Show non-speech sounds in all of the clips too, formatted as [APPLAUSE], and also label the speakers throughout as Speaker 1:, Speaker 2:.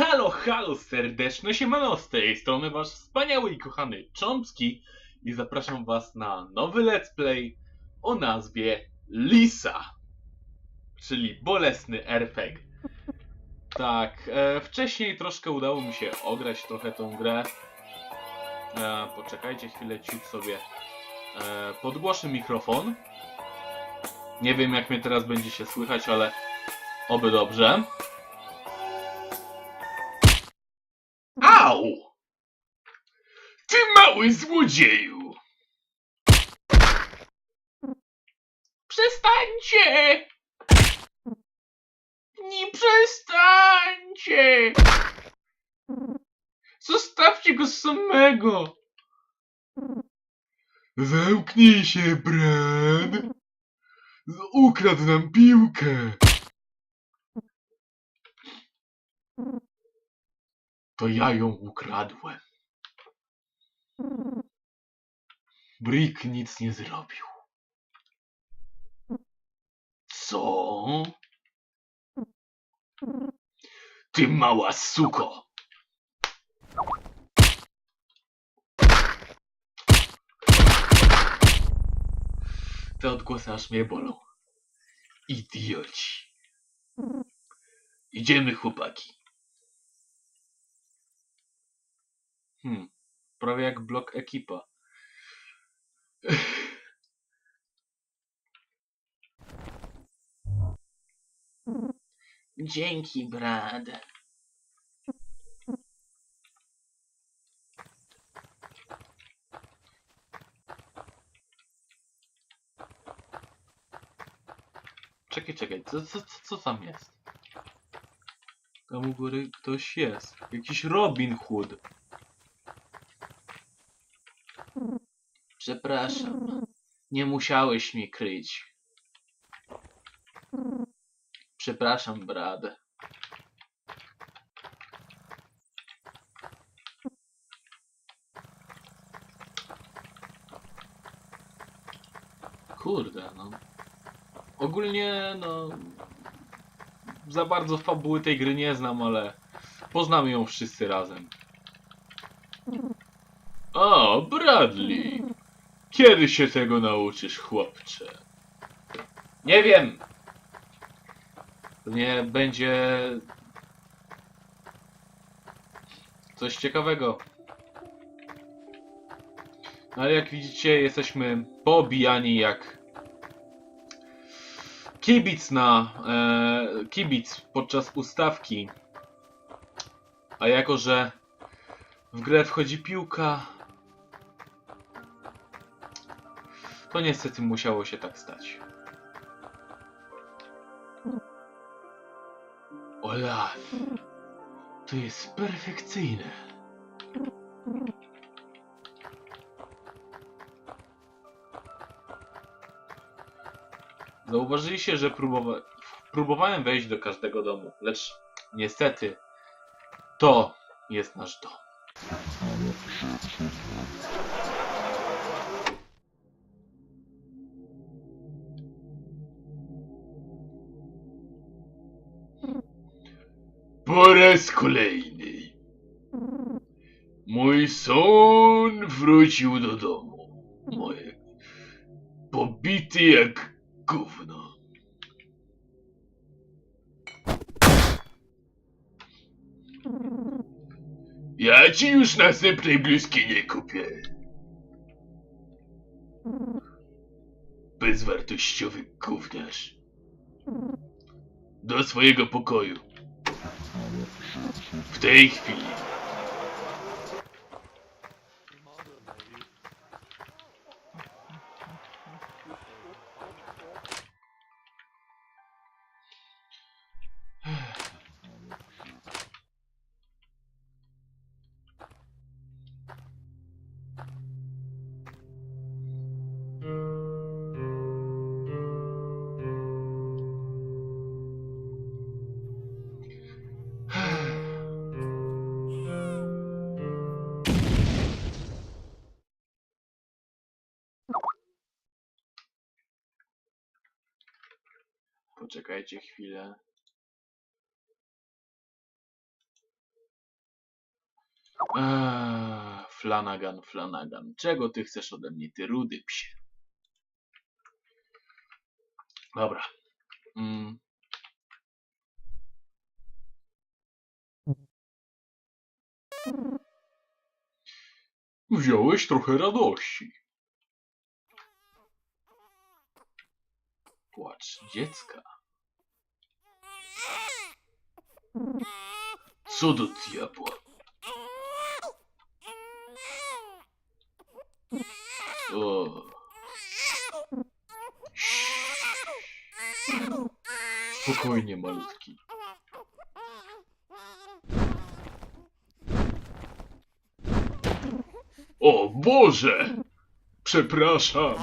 Speaker 1: Halo, halo, serdeczne siemano, z tej strony wasz wspaniały i kochany Cząpski i zapraszam was na nowy let's play o nazwie Lisa, czyli bolesny RPG. Tak, e, wcześniej troszkę udało mi się ograć trochę tą grę. E, poczekajcie chwilę, ciut sobie e, podgłoszę mikrofon. Nie wiem jak mnie teraz będzie się słychać, ale oby dobrze. Mały złodzieju! Przestańcie! Nie przestańcie! Zostawcie go samego! Zamknij się, Bran! Ukradł nam piłkę! To ja ją ukradłem. Brick nic nie zrobił. Co? Ty mała suko! Te odgłosy aż mnie bolą. Idioci. Idziemy, chłopaki. Hmm, prawie jak blok ekipa. Dzięki, Brad. Czekaj, czekaj, co, co, co tam jest? Tam u góry ktoś jest. Jakiś Robin Hood. Przepraszam. Nie musiałeś mi kryć. Przepraszam, Brad. Kurde, no. Ogólnie, no. Za bardzo fabuły tej gry nie znam, ale poznamy ją wszyscy razem. O, Bradley! Kiedy się tego nauczysz, chłopcze? Nie wiem! Nie będzie coś ciekawego. Ale jak widzicie, jesteśmy poobijani jak kibic na e, kibic podczas ustawki. A jako, że w grę wchodzi piłka, to niestety musiało się tak stać. Olaf, to jest perfekcyjne. Zauważyliście, że próbowa próbowałem wejść do każdego domu, lecz niestety to jest nasz dom. Po raz kolejny. Mój son wrócił do domu. Moje pobity jak gówno. Ja ci już następnej bluzki nie kupię. Bezwartościowy gówniarz. Do swojego pokoju. W tej chwili. Poczekajcie chwilę. Eee, Flanagan, Flanagan. Czego ty chcesz ode mnie, ty rudy psie? Dobra. Mm. Wziąłeś trochę radości. Płacz dziecka. Co do diabła? O. Spokojnie, malutki. O Boże! Przepraszam.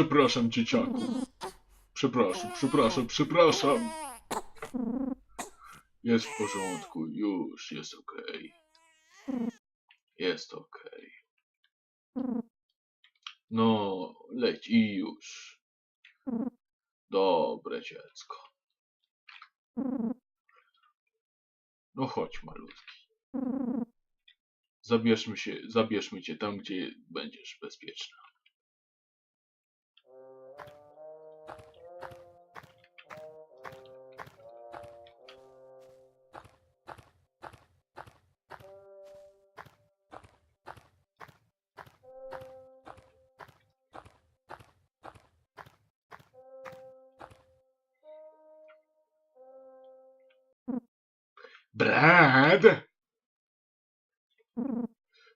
Speaker 1: Przepraszam, dzieciaku. Przepraszam, przepraszam, przepraszam. Jest w porządku, już jest okej. Jest okej. No, leć i już. Dobre dziecko. No chodź, malutki. Zabierzmy się, zabierzmy cię tam, gdzie będziesz bezpieczna.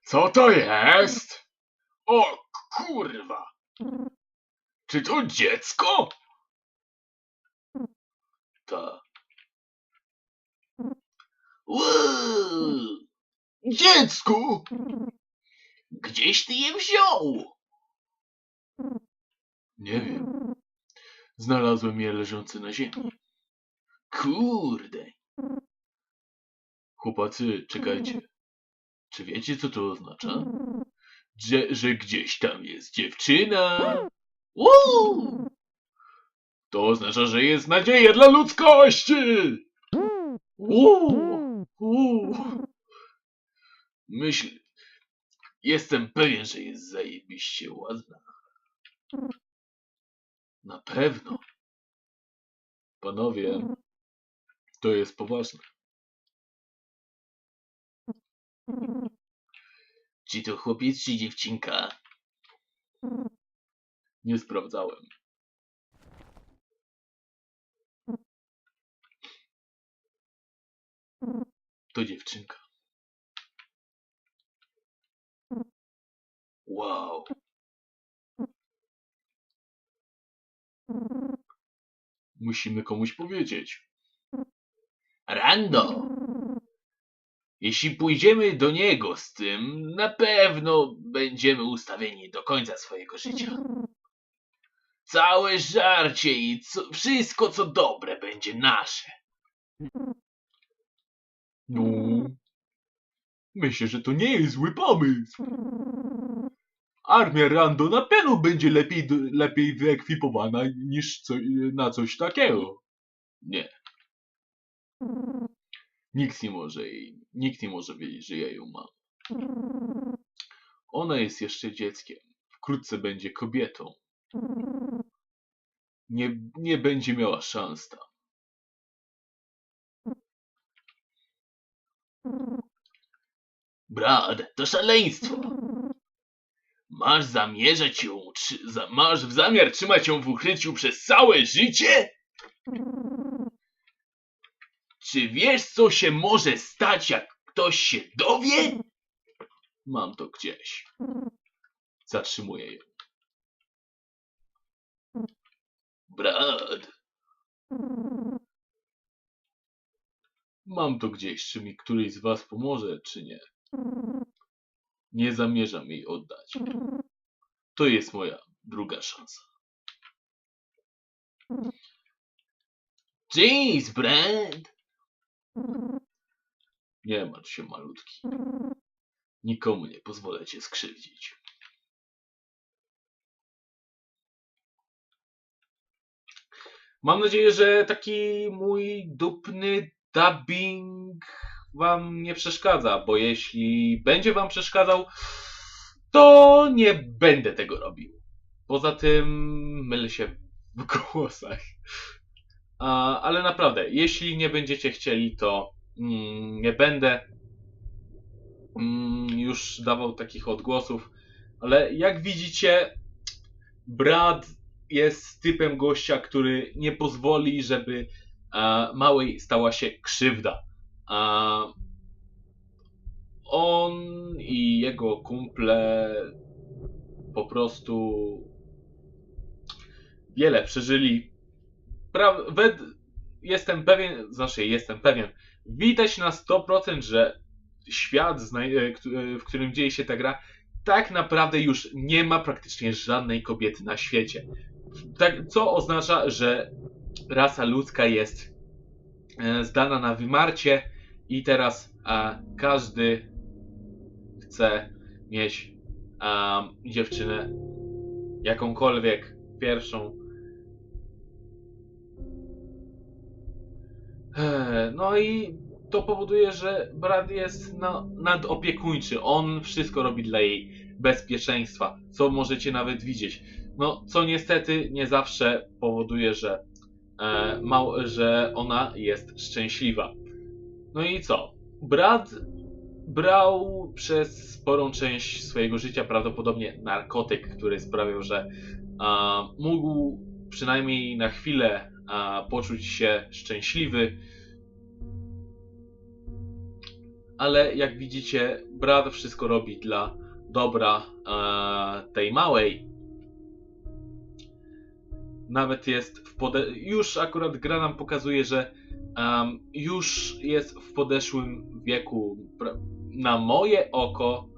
Speaker 1: Co to jest? O kurwa! Czy to dziecko? Ta. Uuu, dziecku! Gdzieś ty je wziął? Nie wiem. Znalazłem je leżące na ziemi. Kurde. Chłopacy, czekajcie. [LAUGHS] Czy wiecie, co to oznacza? Że, że gdzieś tam jest dziewczyna. Uuu! To oznacza, że jest nadzieja dla ludzkości! Uuu! Uuu! Myśl... Jestem pewien, że jest zajebiście ładna. Na pewno. Panowie, to jest poważne. Czy to chłopiec, czy dziewczynka? Nie sprawdzałem. To dziewczynka. Wow. Musimy komuś powiedzieć. Rando! Jeśli pójdziemy do niego z tym, na pewno będziemy ustawieni do końca swojego życia. Całe żarcie i co, wszystko, co dobre, będzie nasze. No, myślę, że to nie jest zły pomysł. Armia Rando na pewno będzie lepiej, lepiej wyekwipowana niż co, na coś takiego. Nie. Nikt nie może jej, nikt nie może wiedzieć, że ja ją mam. Ona jest jeszcze dzieckiem. Wkrótce będzie kobietą. Nie, nie będzie miała szans tam. Brad, to szaleństwo. Masz zamierzać ją, masz w zamiar trzymać ją w ukryciu przez całe życie? Czy wiesz, co się może stać, jak ktoś się dowie? Mam to gdzieś. Zatrzymuję ją. Brad. Mam to gdzieś. Czy mi któryś z was pomoże, czy nie? Nie zamierzam jej oddać. To jest moja druga szansa. Jeez, Brad. Nie martw się, malutki. Nikomu nie pozwolę cię skrzywdzić. Mam nadzieję, że taki mój dupny dubbing wam nie przeszkadza, bo jeśli będzie wam przeszkadzał, to nie będę tego robił. Poza tym mylę się w głosach. Ale naprawdę, jeśli nie będziecie chcieli, to mm, nie będę mm, już dawał takich odgłosów. Ale jak widzicie, Brad jest typem gościa, który nie pozwoli, żeby e, małej stała się krzywda. On i jego kumple po prostu wiele przeżyli. Pra- jestem pewien, znaczy jestem pewien, widać na 100%, że świat, e, e, w którym dzieje się ta gra, tak naprawdę już nie ma praktycznie żadnej kobiety na świecie. Tak, co oznacza, że rasa ludzka jest e, zdana na wymarcie i teraz a, każdy chce mieć a, dziewczynę jakąkolwiek pierwszą. No i to powoduje, że brat jest na, nadopiekuńczy. On wszystko robi dla jej bezpieczeństwa, co możecie nawet widzieć. No, co niestety nie zawsze powoduje, że, e, że ona jest szczęśliwa. No i co? Brat brał przez sporą część swojego życia prawdopodobnie narkotyk, który sprawiał, że a, mógł przynajmniej na chwilę poczuć się szczęśliwy. Ale jak widzicie, brat wszystko robi dla dobra e, tej małej. Nawet jest w pode... Już akurat gra nam pokazuje, że już jest w podeszłym wieku. Na moje oko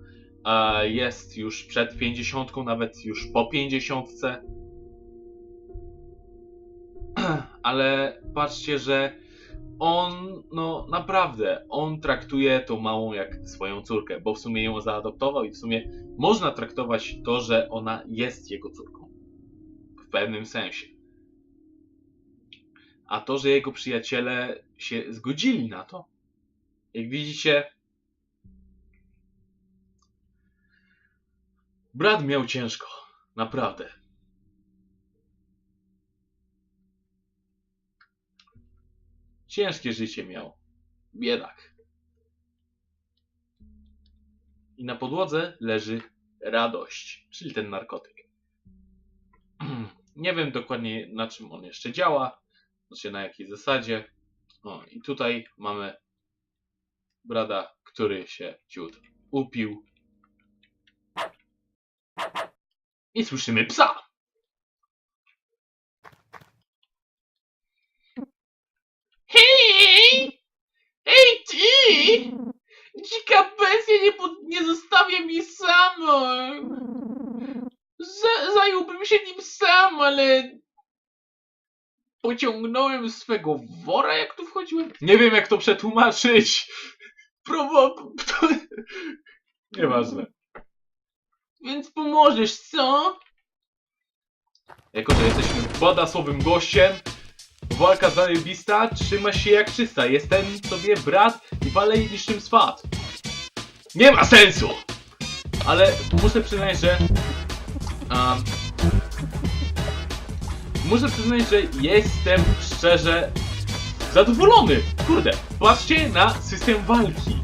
Speaker 1: e, jest już przed 50, nawet już po 50. [CLEARS THROAT] Ale patrzcie, że on, no naprawdę, on traktuje tą małą jak swoją córkę, bo w sumie ją zaadoptował i w sumie można traktować to, że ona jest jego córką. W pewnym sensie. A to, że jego przyjaciele się zgodzili na to, jak widzicie, brat miał ciężko. Naprawdę. Ciężkie życie miał. Biedak. I na podłodze leży radość, czyli ten narkotyk. [CLEARS THROAT] Nie wiem dokładnie na czym on jeszcze działa, znaczy na jakiej zasadzie. O, i tutaj mamy brada, który się ciut upił. I słyszymy psa. Hej! Ej ty! Dzika bestia nie, pod, nie zostawia mi samo! Z, zająłbym się nim sam, ale... Pociągnąłem swego wora, jak tu wchodziłem? Nie wiem, jak to przetłumaczyć. Prowo... [LAUGHS] Nieważne. Więc pomożesz, co? Jako, że jesteśmy badasowym gościem, walka zajebista, trzyma się jak czysta. Jestem sobie brat i walę niczym swat. Nie ma sensu! Ale muszę przyznać, że... Muszę przyznać, że jestem szczerze zadowolony. Kurde, patrzcie na system walki.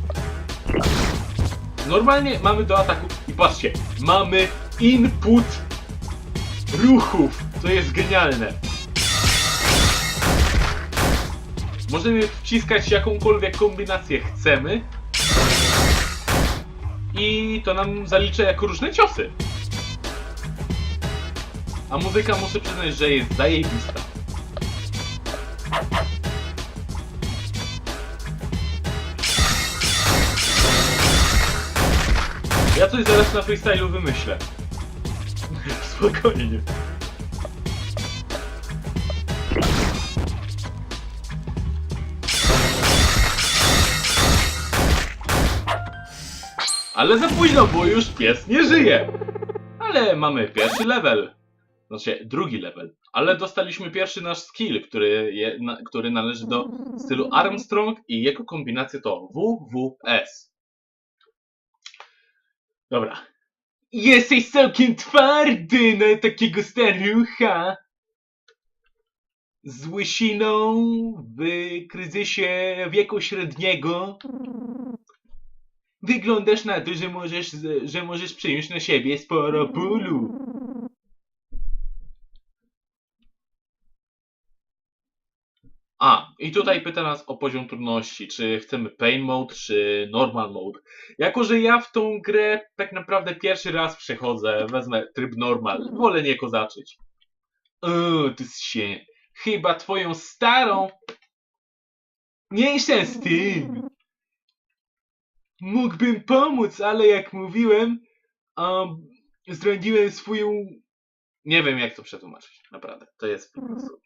Speaker 1: Normalnie mamy do ataku i patrzcie, mamy input ruchów. To jest genialne. Możemy wciskać jakąkolwiek kombinację chcemy. I to nam zalicza jako różne ciosy. A muzyka muszę przyznać, że jest zajebista. Ja coś zaraz na freestylu wymyślę. [LAUGHS] Spokojnie. Ale za późno, bo już pies nie żyje. Ale mamy pierwszy level. Znaczy drugi level. Ale dostaliśmy pierwszy nasz skill, który, je, na, który należy do stylu Armstrong i jego kombinacja to WWS. Dobra. Jesteś całkiem twardy na takiego starucha. Z łysiną w kryzysie wieku średniego. Wyglądasz na to, że możesz, że możesz przyjąć na siebie sporo bólu. A, i tutaj pyta nas o poziom trudności, czy chcemy pain mode, czy normal mode. Jako, że ja w tą grę tak naprawdę pierwszy raz przechodzę, wezmę tryb normal, wolę nie kozaczyć. O, to się, chyba twoją starą... Mniejsza z tym. Mógłbym pomóc, ale jak mówiłem, um, zdradziłem swoją... Nie wiem jak to przetłumaczyć, naprawdę. To jest po prostu...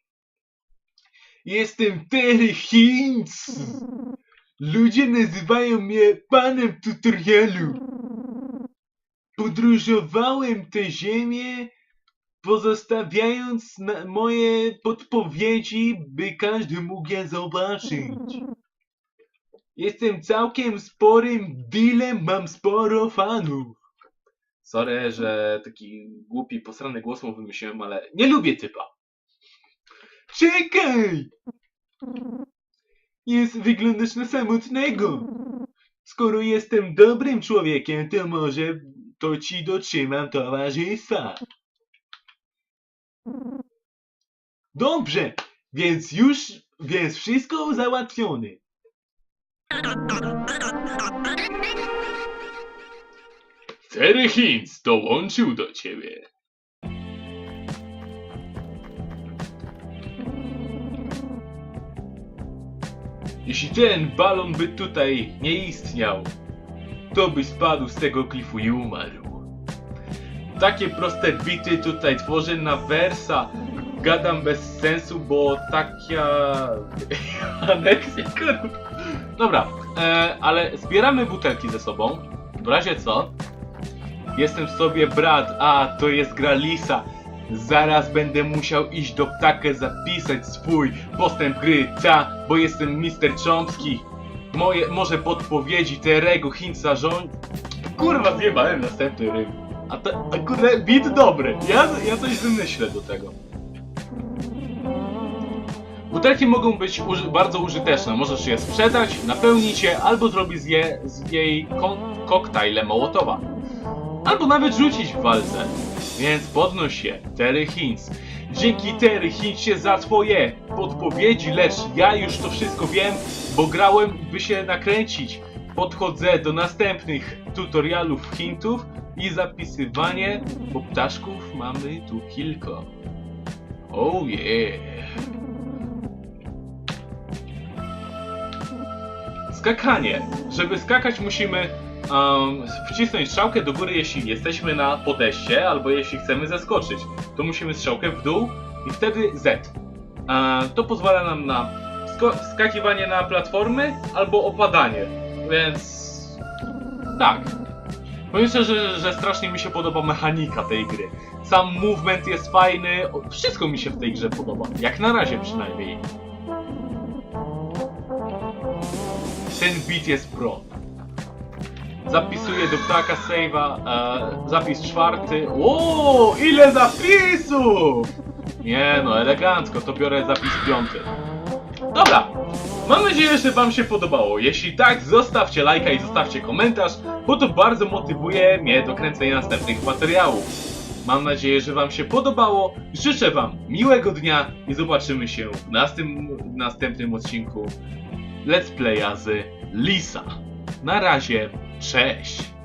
Speaker 1: Jestem Terry Hinz! Ludzie nazywają mnie panem tutorialu. Podróżowałem tę ziemię, pozostawiając moje podpowiedzi, by każdy mógł je zobaczyć. Jestem całkiem sporym dealem, mam sporo fanów. Sorry, że taki głupi, posrany głos mu wymyśliłem, ale nie lubię typa. Czekaj! Jest, wyglądasz na samotnego. Skoro jestem dobrym człowiekiem, to może to ci dotrzymam towarzystwa. Dobrze, więc już, więc wszystko załatwione. Terry Hinz dołączył do ciebie. Jeśli ten balon by tutaj nie istniał, to by spadł z tego klifu i umarł. Takie proste bity tutaj tworzę na wersa. Gadam bez sensu, bo taka... [LAUGHS] aneksja. Dobra, e, ale zbieramy butelki ze sobą. W razie co? Jestem sobie brat, a to jest gra Lisa. Zaraz będę musiał iść do ptakę zapisać swój postęp gry, ta, bo jestem Mr. Chomsky. Moje, może podpowiedzi Terego Hinca rząd... Kurwa, zjebałem następny rym. A to, a kurde, bit dobry. Ja, ja coś wymyślę do tego. Butelki mogą być uży bardzo użyteczne. Możesz je sprzedać, napełnić je, albo zrobić z, je, z jej ko koktajle Mołotowa. Albo nawet rzucić w walce. Więc podnoś się, Terry Hinz. Dzięki Terry Hinzie za twoje podpowiedzi, lecz ja już to wszystko wiem, bo grałem by się nakręcić. Podchodzę do następnych tutorialów hintów i zapisywanie, bo ptaszków mamy tu kilka. Oh yeah. Skakanie. Żeby skakać musimy um, wcisnąć strzałkę do góry, jeśli jesteśmy na podejście, albo jeśli chcemy zeskoczyć. To musimy strzałkę w dół i wtedy Z. E, to pozwala nam na skakiwanie na platformy albo opadanie. Więc tak. Powiem szczerze, że strasznie mi się podoba mechanika tej gry. Sam movement jest fajny, wszystko mi się w tej grze podoba. Jak na razie przynajmniej. Ten beat jest pro. Zapisuję do ptaka save'a, e, zapis czwarty. O, ile zapisów! Nie no, elegancko, to biorę zapis piąty. Dobra, mam nadzieję, że wam się podobało. Jeśli tak, zostawcie lajka i zostawcie komentarz, bo to bardzo motywuje mnie do kręcenia następnych materiałów. Mam nadzieję, że wam się podobało. Życzę wam miłego dnia i zobaczymy się w następnym, w następnym odcinku Let's Playa z Lisa. Na razie, cześć!